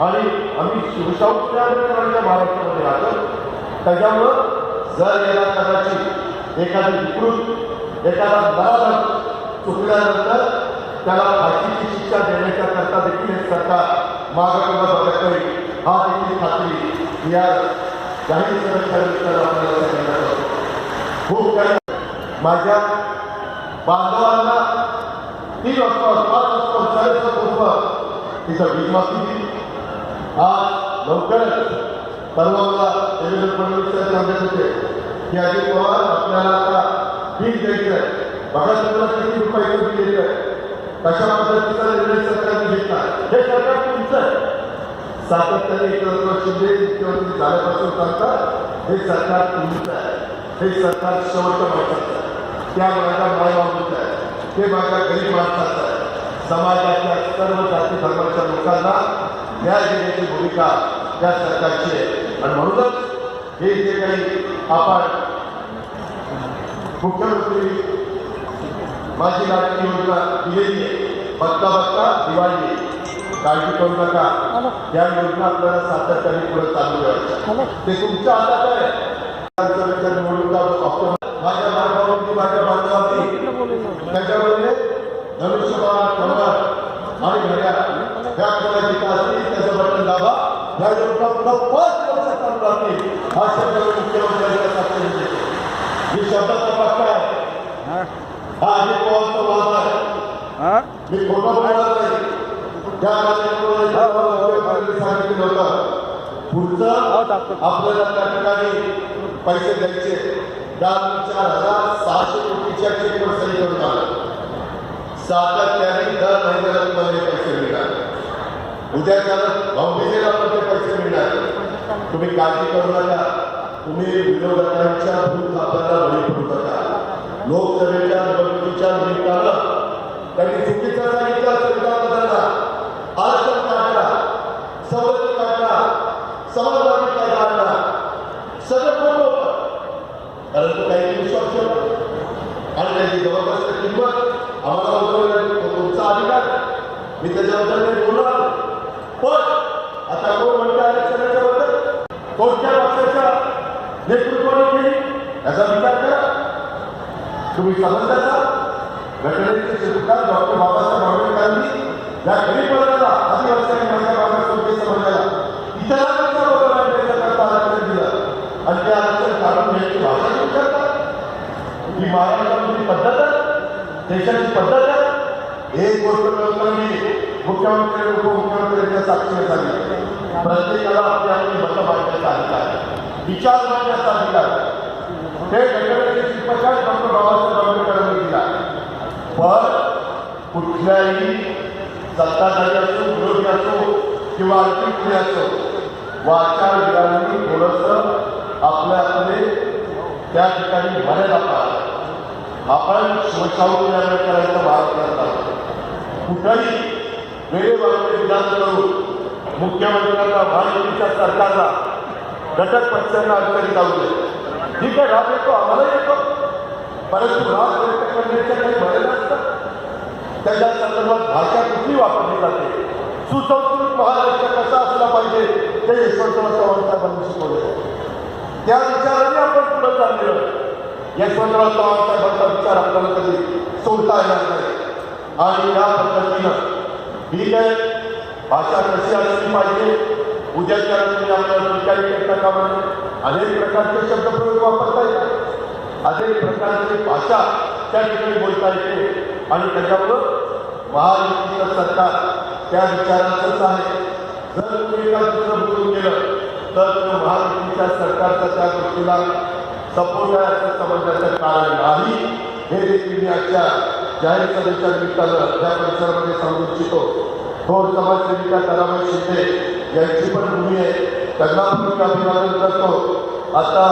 आणि आम्ही शिवशाहूच्या महाराष्ट्रामध्ये राहतो. त्याच्यामुळं जर याला कदाचित एखादी विकृत एखादा बराबर चुकल्यानंतर त्याला फाशीची शिक्षा देण्याच्या करता देखील हे सरकार मागं बघत नाही हा देखील खात्री या जाहीर सभेच्या खूप काही माझ्या बांधवांना तीन वाजता पाच वाजता चाळीस तिचा तिथं वीज मागणी आज लवकरच परवाला देवेंद्र फडणवीस साहेब सांगत होते की अजित पवार आपल्याला आता भीक द्यायचं आहे बघा तुम्हाला किती रुपये बिल द्यायचं आहे कशा पद्धतीचा निर्णय सरकारने घेतला? हे सरकार तुमचं. आहे सातत्याने एकत्र शिंदे मुख्यमंत्री झाल्यापासून सांगतात हे सरकार तुमचं आहे. हे सरकार शेवटच्या माणसाचं आहे. त्या माझ्या मायबाबूचं आहे ते माझ्या गरीब माणसाचं आहे. समाजाच्या सर्व जाती धर्माच्या लोकांना न्याय देण्याची भूमिका या सरकारची आहे. आणि म्हणूनच हे जे काही आपण मुख्यमंत्री माझी लाडकी योजना दिलेली आहे बघता बघता दिवाळी काळजी करू नका. या योजना आपल्याला सातत्याने पुढे चालू ठेवायच्या ते तुमच्या हातात आहे. निवडणुका माझ्या मार्गावरती माझ्या मार्गावरती. त्याच्यामध्ये धनुष्यबाण आणि घड्या त्या कोणाची असतील त्याचं बटन दाबा. या योजना पुन्हा पाच वर्ष चालू राहतील. हा शब्द मुख्यमंत्र्यांच्या देतो. मी शब्दाचा पक्का आहे हा अजित पवारचा वाद आहे मी खोटं बोलणार नाही. त्या सांगितलं होतं पुढचं आपल्याला त्या ठिकाणी पैसे द्यायचे. दहा चार हजार सहाशे कोटीच्या चेकवर सही करून आलं. सातत्याने दर महिन्याला तुम्हाला पैसे मिळणार. उद्याच्या भाऊबीजेला पण ते पैसे मिळणार. तुम्ही काळजी करू नका. तुम्ही विरोधकांच्या भूत आपल्याला बळी पडू नका. लोकसभेच्या निवडणुकीच्या निमित्तानं त्यांनी चुकीचा सांगितलं संविधानाबद्दलला आरक्षण काढला. सवलती काढला. समाजवादीचा काढला सगळं खोटं होतं. परंतु काही विश्वास ठेवला आणि त्याची जबरदस्त किंमत आम्हाला उतरवण्याची तुमचा अधिकार मी त्याच्याबद्दल काही बोलणार पण आता कोण म्हणते आरक्षणाच्या कोणत्या पक्षाच्या नेतृत्वाने केली याचा विचार करा तुम्ही घटनेचे शिल्पकार डॉक्टर बाबासाहेब आंबेडकरांनी या गरीबवर्गाला आदिवासी माझ्या बाबासाहेब समाजाला इतरांच्या बरोबर करता आरक्षण दिलं आणि ते आरक्षण काढून घ्यायची भाषा ही पद्धत देशाची पद्धत आहे. एक गोष्ट कळतं मी मुख्यमंत्री आणि उपमुख्यमंत्र्यांच्या साक्षीने सांगितलं प्रत्येकाला आपली आपली मतं मांडण्याचा अधिकार विचार मांडण्याचा अधिकार ते घटनेचे शिल्पकार डॉक्टर बाबासाहेब आंबेडकरांनी दिला. पण कुठल्याही सत्ताधारी असो विरोधी असो किंवा आणखी कुणी असो वाचार विरांनी थोडंसं आपल्या त्या ठिकाणी मर्यादा पाळाव्या आपण शिवशाहू करायचा भाग करतात कुठंही वेळेवाकडे विधान करून मुख्यमंत्र्यांना महायुतीच्या सरकारला घटक पक्षांना अडचणी जाऊ दे ठीक आहे राग येतो आम्हाला येतो. परंतु राग व्यक्त करण्याच्या काही मर्यादा असतात त्याच्या संदर्भात भाषा कुठली वापरली जाते? सुसंस्कृत महाराष्ट्र कसा असला पाहिजे ते यशवंतराव चव्हाण साहेबांनी शिकवले त्या विचाराने आपण पुढे चाललेलं यशवंतराव चव्हाण साहेबांचा विचार आपल्याला कधी सोडता येणार नाही आणि या पद्धतीनं ही काय भाषा कशी असली पाहिजे उद्याच्या रात्री आपल्याला सरकारी करता कामा अनेक प्रकारचे शब्दप्रयोग वापरता येतात. अनेक प्रकारची भाषा त्या ठिकाणी बोलता येते. आणि त्याच्यामुळं महायुतीचं सरकार त्या विचाराचंच आहे. जर तुम्ही एका दुसरं बोलून गेलं तर तो महायुतीच्या सरकारचा त्या गोष्टीला सपोर्ट आहे असं समजण्याचं कारण नाही. हे देखील मी आजच्या जाहीर सभेच्या निमित्तानं त्या परिसरामध्ये सांगू इच्छितो. थोर समाजसेविका ताराबाई शिंदे यांची पण भूमी आहे. त्यांना पण मी अभिवादन करतो. आता